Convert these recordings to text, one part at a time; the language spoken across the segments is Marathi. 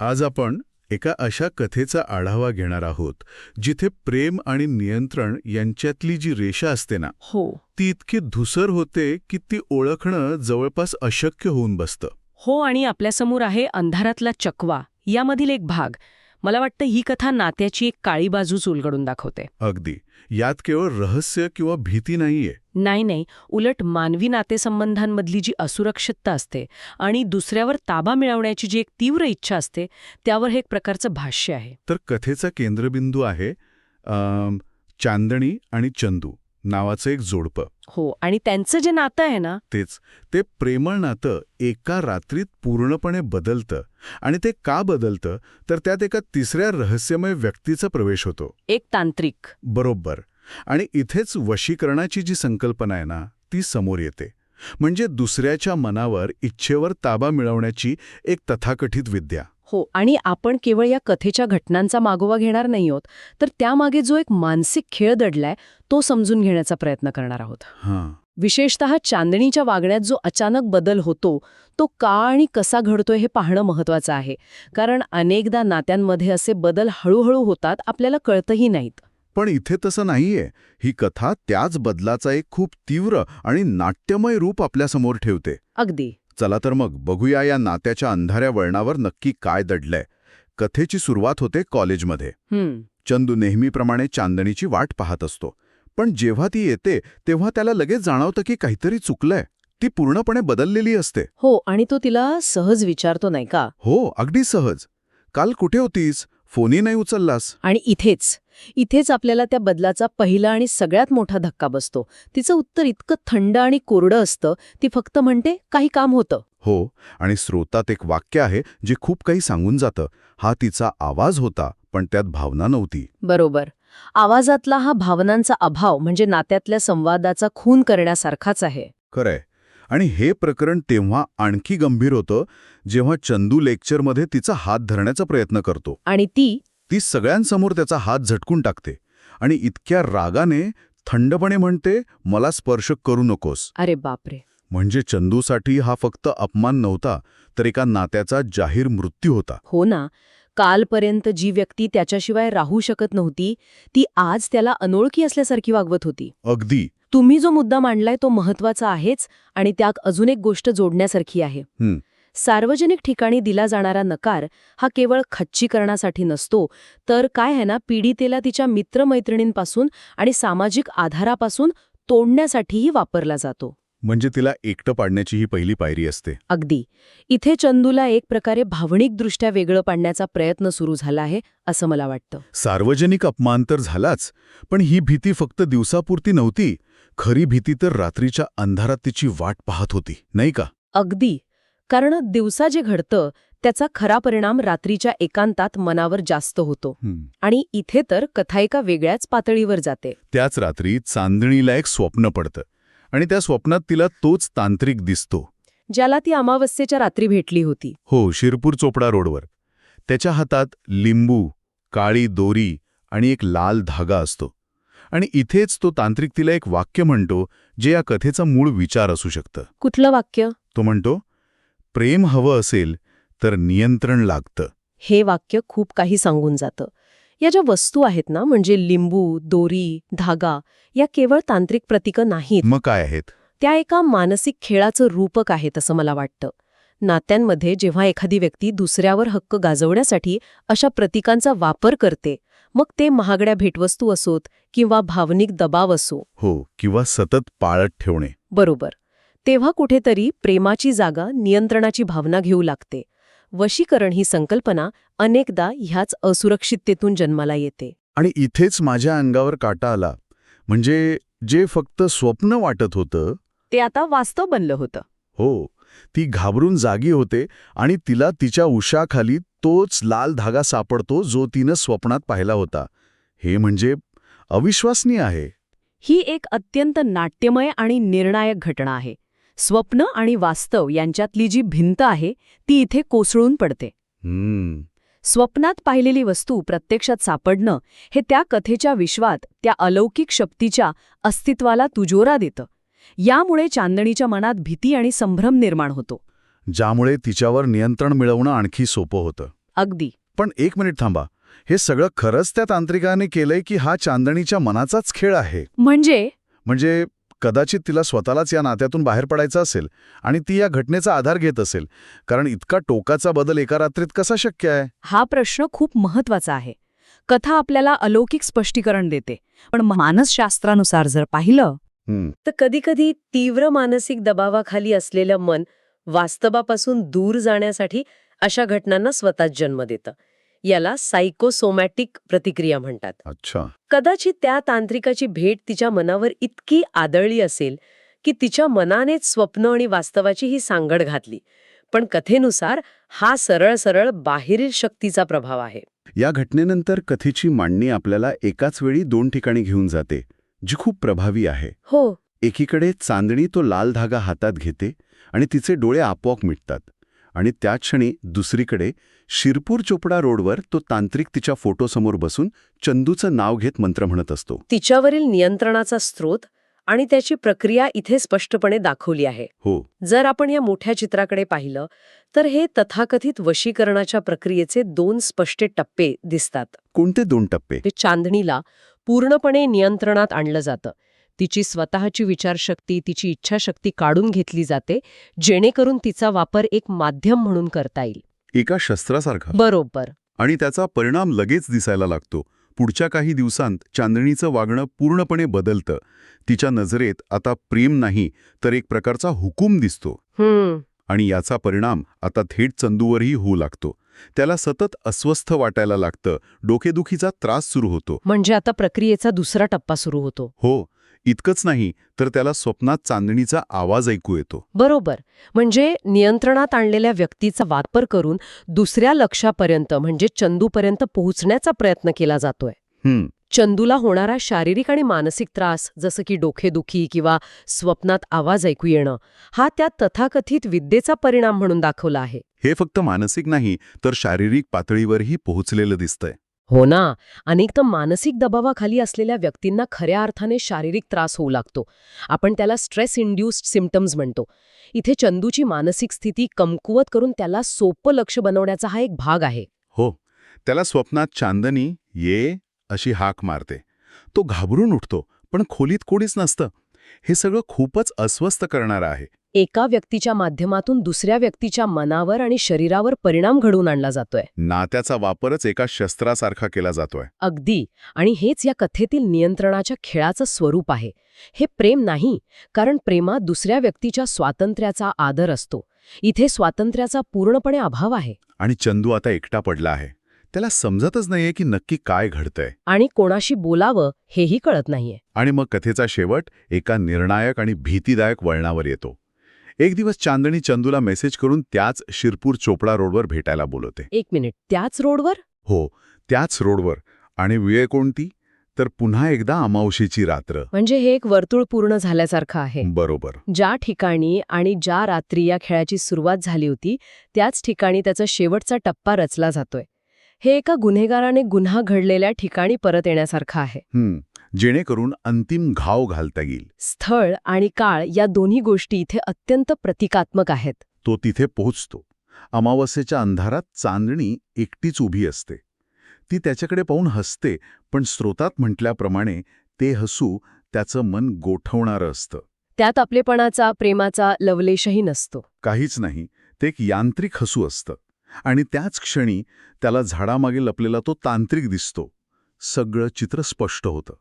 आज आपण एका अशा कथेचा आढावा घेणार आहोत जिथे प्रेम आणि नियंत्रण यांच्यातली जी रेषा असते ना हो. ती इतकी धुसर होते की ती ओळखणं जवळपास अशक्य होऊन बसतं. हो आणि आपल्यासमोर आहे अंधारातला चकवा यामधील एक भाग. मला वाटतं ही कथा नात्याची एक काळी बाजूच उलगडून दाखवते. अगदी. यात केवळ रहस्य किंवा भीती नाहीये. नाही नाही. उलट मानवी नातेसंबंधांमधली जी असुरक्षितता असते आणि दुसऱ्यावर ताबा मिळवण्याची जी एक तीव्र इच्छा असते त्यावर हे एक प्रकारचं भाष्य आहे. तर कथेचा केंद्रबिंदू आहे अम, चांदणी आणि चंदू. नावाचं एक जोडपं. हो आणि त्यांचं जे नातं आहे ना? तेच. ते प्रेमळ नातं एका रात्रीत पूर्णपणे बदलतं. आणि ते का बदलतं? तर त्यात एका तिसऱ्या रहस्यमय व्यक्तीचा प्रवेश होतो. एक तांत्रिक. बरोबर. आणि इथेच वशीकरणाची जी संकल्पना आहे ना ती समोर येते. म्हणजे दुसऱ्याच्या मनावर इच्छेवर ताबा मिळवण्याची एक तथाकथित विद्या. हो आणि आपण केवळ या कथेच्या घटनांचा मागोवा घेणार नाही आहोत तर त्यामागे जो एक मानसिक खेळ दडलाय तो समजून घेण्याचा प्रयत्न करणार आहोत. हां. विशेषतः चांदणीच्या वागण्यात जो अचानक बदल होतो तो का आणि कसा घडतोय हे पाहणं महत्वाचं आहे. कारण अनेकदा नात्यांमध्ये असे बदल हळूहळू होतात आपल्याला कळतही नाहीत. पण इथे तसं नाहीये. ही कथा त्याच बदलाचा एक खूप तीव्र आणि नाट्यमय रूप आपल्यासमोर ठेवते. अगदी. चला तर मग बघूया या नात्याच्या अंधाऱ्या वळणावर नक्की काय दडलंय. कथेची सुरुवात होते कॉलेजमध्ये. हम्म. चंदू नेहमीप्रमाणे चांदणीची वाट पाहत असतो. पण जेव्हा ती येते तेव्हा त्याला लगेच जाणवतं की काहीतरी चुकलंय. ती पूर्णपणे बदललेली असते. हो आणि तो तिला सहज विचारतो नाही का? हो अगदी सहज. काल कुठे होतीस? फोनही नाही उचललास? आणि इथेच इथेच आपल्याला त्या बदलाचा पहिला आणि सगळ्यात मोठा धक्का बसतो. तिचं उत्तर इतकं थंड आणि कोरडं असतं ती फक्त म्हणते काही काम होतं. हो आणि स्रोतात एक वाक्य आहे जे खूप काही सांगून जातं. हा तिचा आवाज होता पण त्यात भावना नव्हती. बरोबर. आवाजातला हा भावनांचा अभाव म्हणजे नात्यातल्या संवादाचा खून करण्यासारखाच आहे. खरंय. आणि हे प्रकरण तेव्हा आणखी गंभीर होतं जेव्हा चंदू लेक्चरमध्ये तिचा हात धरण्याचा प्रयत्न करतो. आणि ती? ती सगळ्यांसमोर त्याचा हात झटकून टाकते आणि इतक्या रागाने थंडपणे म्हणते मला स्पर्श करू नकोस. अरे बापरे. म्हणजे चंदूसाठी हा फक्त अपमान नव्हता तर एका नात्याचा जाहीर मृत्यू होता. हो ना. कालपर्यंत जी व्यक्ती त्याच्याशिवाय राहू शकत नव्हती ती आज त्याला अनोळखी असल्यासारखी वागवत होती. अगदी. तुम्ही जो मुद्दा मांडलाय तो महत्त्वाचा आहेच आणि त्यात अजून एक गोष्ट जोडण्यासारखी आहे. सार्वजनिक ठिकाणी दिला जाणारा नकार हा केवळ खच्चीकरणासाठी नसतो तर काय आहे ना पीडितेला तिच्या मित्रमैत्रिणींपासून आणि सामाजिक आधारापासून तोडण्यासाठीही वापरला जातो. म्हणजे तिला एकटं पाडण्याची ही पहिली पायरी असते. अगदी. इथे चंदूला एक प्रकारे भावनिकदृष्ट्या वेगळं पाडण्याचा प्रयत्न सुरू झाला आहे असं मला वाटतं. सार्वजनिक अपमान तर झालाच पण ही भीती फक्त दिवसापुरती नव्हती. खरी भीती तर रात्रीच्या अंधारात तिची वाट पाहत होती नाही का? अगदी. कारण दिवसा जे घडतं त्याचा खरा परिणाम रात्रीच्या एकांतात मनावर जास्त होतो. आणि इथे तर कथा एका वेगळ्याच पातळीवर जाते. त्याच रात्री चांदणीला एक स्वप्न पडतं. आणि त्या स्वप्नात तिला तोच तांत्रिक दिसतो. ज्याला ती अमावस्येच्या रात्री भेटली होती. हो शिरपूर चोपडा रोडवर. त्याच्या हातात लिंबू काळी दोरी आणि एक लाल धागा असतो. आणि इथेच तो तांत्रिक तिला एक वाक्य म्हणतो जे या कथेचा मूळ विचार असू शकतं. कुठलं वाक्य? तो म्हणतो प्रेम हवं असेल तर नियंत्रण लागतं. हे वाक्य खूप काही सांगून जातं. या ज्या वस्तू आहेत ना म्हणजे लिंबू दोरी धागा या केवळ तांत्रिक प्रतीकं नाहीत. मग काय आहेत? त्या एका मानसिक खेळाचं रूपक आहेत असं मला वाटतं. नात्यांमध्ये जेव्हा एखादी व्यक्ती दुसऱ्यावर हक्क गाजवण्यासाठी अशा प्रतीकांचा वापर करते मग ते महागड्या भेटवस्तू असोत किंवा भावनिक दबाव असो. हो किंवा सतत पाळत ठेवणे. बरोबर. तेव्हा कुठेतरी प्रेमाची जागा नियंत्रणाची भावना घेऊ लागते. वशीकरण ही संकल्पना अनेकदा ह्याच असुरक्षिततेतून जन्माला येते. आणि इथेच माझ्या अंगावर काटा आला. म्हणजे जे फक्त स्वप्न वाटत होतं ते आता वास्तव बनलं होतं. हो ती घाबरून जागी होते आणि तिला तिच्या उशाखाली तोच लाल धागा सापडतो जो तिनं स्वप्नात पाहिला होता. हे म्हणजे अविश्वसनीय आहे. ही एक अत्यंत नाट्यमय आणि निर्णायक घटना आहे. स्वप्न आणि वास्तव यांच्यातली जी भिंत आहे ती इथे कोसळून पडते. हम्म. स्वप्नात पाहिलेली वस्तू प्रत्यक्षात सापडणं हे त्या कथेच्या विश्वात त्या अलौकिक शक्तीच्या अस्तित्वाला तुजोरा देतं. यामुळे चांदणीच्या मनात भीती आणि संभ्रम निर्माण होतो. ज्यामुळे तिच्यावर नियंत्रण मिळवणं आणखी सोपं होतं. अगदी. पण एक मिनिट थांबा. हे सगळं खरंच त्या तांत्रिकाने केलंय की हा चांदणीच्या मनाचाच खेळ आहे? म्हणजे? म्हणजे कदाचित तिला स्वतःलाच या नात्यातून बाहेर पडायचं असेल आणि ती या घटनेचा आधार घेत असेल. कारण इतका टोकाचा बदल एका रात्रीत कसा शक्य आहे? हा प्रश्न खूप महत्त्वाचा आहे. कथा आपल्याला अलौकिक स्पष्टीकरण देते. पण मानसशास्त्रानुसार जर पाहिलं तर कधीकधी तीव्र मानसिक दबावाखाली असलेलं मन वास्तवापासून दूर जाण्यासाठी अशा घटनांना स्वतःच जन्म देतं. याला सायकोसोमॅटिक प्रतिक्रिया म्हणतात. अच्छा. कदाचित त्या तांत्रिकाची भेट तिच्या मनावर इतकी आदळली असेल की तिच्या मनानेच स्वप्न आणि वास्तवाची ही सांगड घातली. पण कथेनुसार हा सरळ सरळ बाहेरील शक्तीचा प्रभाव आहे. या घटनेनंतर कथेची मांडणी आपल्याला एकाच वेळी दोन ठिकाणी घेऊन जाते जी खूप प्रभावी आहे. हो. एकीकडे चांदणी तो लाल धागा हातात घेते आणि तिचे डोळे आपोआप मिटतात. आणि त्याच क्षणी दुसरीकडे शिरपूर चोपडा रोडवर तो तांत्रिक तिच्या फोटोसमोर बसून चंदूचं नाव घेत मंत्र म्हणत असतो. तिच्यावरील नियंत्रणाचा स्रोत आणि त्याची प्रक्रिया इथे स्पष्टपणे दाखवली आहे. हो. जर आपण या मोठ्या चित्राकडे पाहिलं तर हे तथाकथित वशीकरणाच्या प्रक्रियेचे दोन स्पष्ट टप्पे दिसतात. कोणते दोन टप्पे? ते चांदणीला पूर्णपणे नियंत्रणात आणलं जातं. तिची स्वतःची विचारशक्ती तिची इच्छाशक्ती काढून घेतली जाते जेणेकरून तिचा वापर एक माध्यम म्हणून करता येईल. एका शस्त्रासारखा. बरोबर. आणि त्याचा परिणाम लगेच दिसायला लागतो. पुढच्या काही दिवसांत चांदणीचं वागणं पूर्णपणे बदलतं. तिच्या नजरेत आता प्रेम नाही तर एक प्रकारचा हुकूम दिसतो. आणि याचा परिणाम आता थेट चंदूवरही होऊ लागतो. त्याला सतत अस्वस्थ वाटायला लागतं. डोकेदुखीचा त्रास सुरू होतो. म्हणजे आता प्रक्रियेचा दुसरा टप्पा सुरू होतो. हो. इतकंच नाही तर त्याला स्वप्नात चांदणीचा आवाज ऐकू येतो. बरोबर. म्हणजे नियंत्रणात आणलेल्या व्यक्तीचा वापर करून दुसऱ्या लक्षापर्यंत म्हणजे चंदूपर्यंत पोहोचण्याचा प्रयत्न केला जातोय. चंदूला होणारा शारीरिक आणि मानसिक त्रास जसं की डोकेदुखी किंवा स्वप्नात आवाज ऐकू येणं हा त्या तथाकथित विद्येचा परिणाम म्हणून दाखवला आहे. हे फक्त मानसिक नाही तर शारीरिक पातळीवरही पोहोचलेलं दिसतंय. हो ना. अनेकदा मानसिक दबावाखाली असलेल्या व्यक्तींना खऱ्या अर्थाने शारीरिक त्रास होऊ लागतो. आपण त्याला स्ट्रेस इंड्युस्ड सिम्पटम्स म्हणतो. इथे चंदूची मानसिक स्थिती कमकुवत करून त्याला सोपं लक्ष बनवण्याचा हा एक भाग आहे. हो. त्याला स्वप्नात चांदनी ये अशी हाक मारते. तो घाबरून उठतो पण खोलीत कोणीच नसतं. हे सगळं खूपच अस्वस्थ करणारं आहे. एका व्यक्तीच्या माध्यमातून दुसऱ्या व्यक्तीच्या मनावर आणि शरीरावर परिणाम घडवून आणला जातोय. नात्याचा वापरच एका शस्त्रासारखा केला जातोय. अगदी. आणि हेच या कथेतील नियंत्रणाच्या खेळाचं स्वरूप आहे. हे प्रेम नाही कारण प्रेमात दुसऱ्या व्यक्तीच्या स्वातंत्र्याचा आदर असतो. इथे स्वातंत्र्याचा पूर्णपणे अभाव आहे. आणि चंदू आता एकटा पडला आहे. त्याला समजतच नाहीये की नक्की काय घडतंय. आणि कोणाशी बोलावं हेही कळत नाहीये. आणि मग कथेचा शेवट एका निर्णायक आणि भीतीदायक वळणावर येतो. एक दिवस चांदणी चंदूला मेसेज करून त्याच शिरपूर चोपडा रोडवर भेटायला बोलवते. एक मिनिट. त्याच रोडवर? हो त्याच रोडवर. आणि वेळ कोणती? तर पुन्हा एकदा अमावशीची रात्र. म्हणजे हे एक वर्तुळ पूर्ण झाल्यासारखं आहे. बरोबर. ज्या ठिकाणी आणि ज्या रात्री या खेळाची सुरुवात झाली होती त्याच ठिकाणी त्याचा शेवटचा टप्पा रचला जातोय. हे एका गुन्हेगाराने गुन्हा घडलेल्या ठिकाणी परत येण्यासारखं आहे. जेणेकरून अंतिम घाव घालता येईल. स्थळ आणि काळ या दोन्ही गोष्टी इथे अत्यंत प्रतिकात्मक आहेत. तो तिथे पोहोचतो. अमावस्येच्या अंधारात चांदणी एकटीच उभी असते. ती त्याच्याकडे पाहून हसते पण स्रोतात म्हटल्याप्रमाणे ते हसू त्याचं मन गोठवणारं असतं. त्यात आपलेपणाचा प्रेमाचा लवलेशही नसतो. काहीच नाही ते एक यांत्रिक हसू असतं. आणि त्याच क्षणी त्याला झाडामागे लपलेला तो तांत्रिक दिसतो. सगळं चित्र स्पष्ट होतं.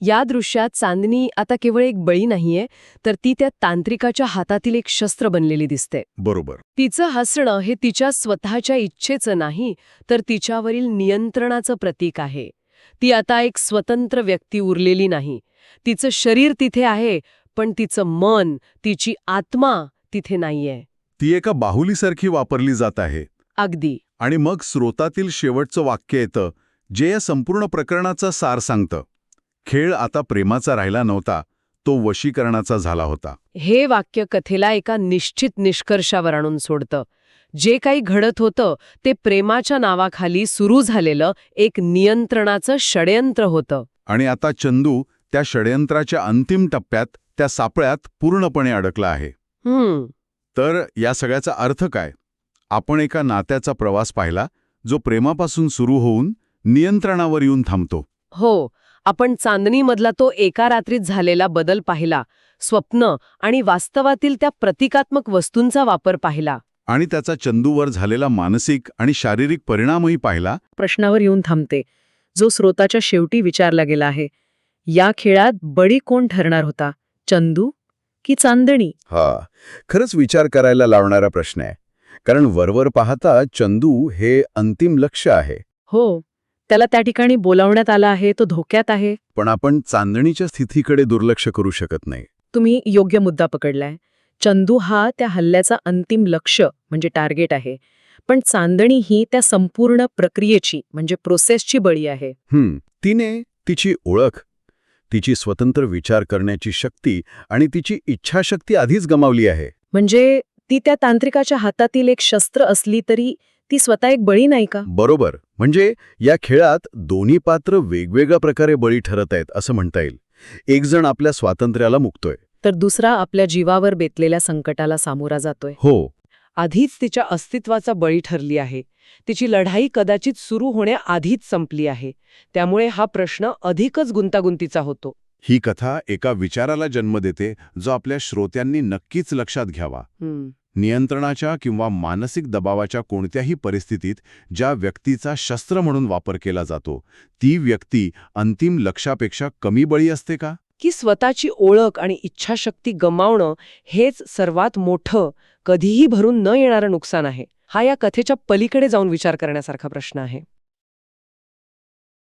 या दृश्यात चांदणी आता केवळ एक बळी नाहीये तर ती त्या तांत्रिकाच्या हातातील एक शस्त्र बनलेली दिसते. बरोबर. तिचं हसणं हे तिच्या स्वतःच्या इच्छेचं नाही तर तिच्यावरील नियंत्रणाचं प्रतीक आहे. ती आता एक स्वतंत्र व्यक्ती उरलेली नाही. तिचं शरीर तिथे आहे पण तिचं मन तिची आत्मा तिथे नाहीये. ती एका बाहुलीसारखी वापरली जात आहे. अगदी. आणि मग स्रोतातील शेवटचं वाक्य येतं जे या संपूर्ण प्रकरणाचा सार सांगतं. खेळ आता प्रेमाचा राहिला नव्हता तो वशीकरणाचा झाला होता. हे वाक्य कथेला एका निश्चित निष्कर्षावर आणून सोडतं. जे काही घडत होतं ते प्रेमाच्या नावाखाली सुरू झालेलं एक नियंत्रणाचं षडयंत्र होतं. आणि आता चंदू त्या षडयंत्राच्या अंतिम टप्प्यात त्या सापळ्यात पूर्णपणे अडकला आहे. तर या सगळ्याचा अर्थ काय? आपण एका नात्याचा प्रवास पाहिला जो प्रेमापासून सुरू होऊन नियंत्रणावर येऊन थांबतो. हो आपण चांदणीमधला तो एका रात्रीत झालेला बदल पाहिला स्वप्न आणि वास्तवातील त्या प्रतिकात्मक वस्तूंचा वापर पाहिला. आणि त्याचा चंदूवर झालेला मानसिक आणि शारीरिक परिणामही पाहिला? प्रश्नावर येऊन थांबते. जो स्रोताच्या शेवटी विचारला गेला आहे या खेळात बळी कोण ठरणार होता? चंदू की चांदणी? हा खरंच विचार करायला लावणारा प्रश्न आहे. कारण वरवर पाहता चंदू हे अंतिम लक्ष आहे. हो. त्याला त्या ठिकाणी बोलावण्यात आला आहे तो धोक्यात आहे. पण आपण चांदणीच्या स्थितीकडे दुर्लक्ष करू शकत नाही. तुम्ही योग्य मुद्दा पकडलाय. चंदू हा त्या हल्ल्याचा अंतिम लक्ष म्हणजे टार्गेट आहे. पण चांदणी ही त्या संपूर्ण प्रक्रियेची म्हणजे प्रोसेसची बळी आहे. हं, तिने तिची ओळख तिची स्वतंत्र विचार करण्याची शक्ती आणि तिची इच्छाशक्ती आधीच गमावली आहे. म्हणजे ती त्या तांत्रिकाच्या हातातील एक शस्त्र असली तरी ती स्वतः एक बळी नाही का? बरोबर. म्हणजे या खेळात दोन्ही पात्र वेगवेगळ्या प्रकारे बळी ठरत आहेत असं म्हणता येईल. एक जण आपल्या स्वातंत्र्याला मुक्तोय. तर दुसरा आपल्या जीवावर बेतलेल्या संकटाला सामोरा जातोय. हो. आधीच तिच्या अस्तित्वाचा बळी ठरली आहे. तिची लढाई कदाचित सुरू होण्याआधीच संपली आहे. त्यामुळे हा प्रश्न अधिकच गुंतागुंतीचा होतो. ही कथा एका विचाराला जन्म देते जो आपल्या श्रोत्यांनी नक्कीच लक्षात घ्यावा. नियंत्रणाच्या किंवा मानसिक दबावाच्या कोणत्याही परिस्थितीत ज्या व्यक्तीचा शस्त्र म्हणून वापर केला जातो ती व्यक्ती अंतिम लक्षापेक्षा कमी बळी असते का? की स्वतःची ओळख आणि इच्छाशक्ती गमावणं हेच सर्वात मोठं कधीही भरून न येणारं नुकसान आहे. हा या कथेच्या पलीकडे जाऊन विचार करण्यासारखा प्रश्न आहे.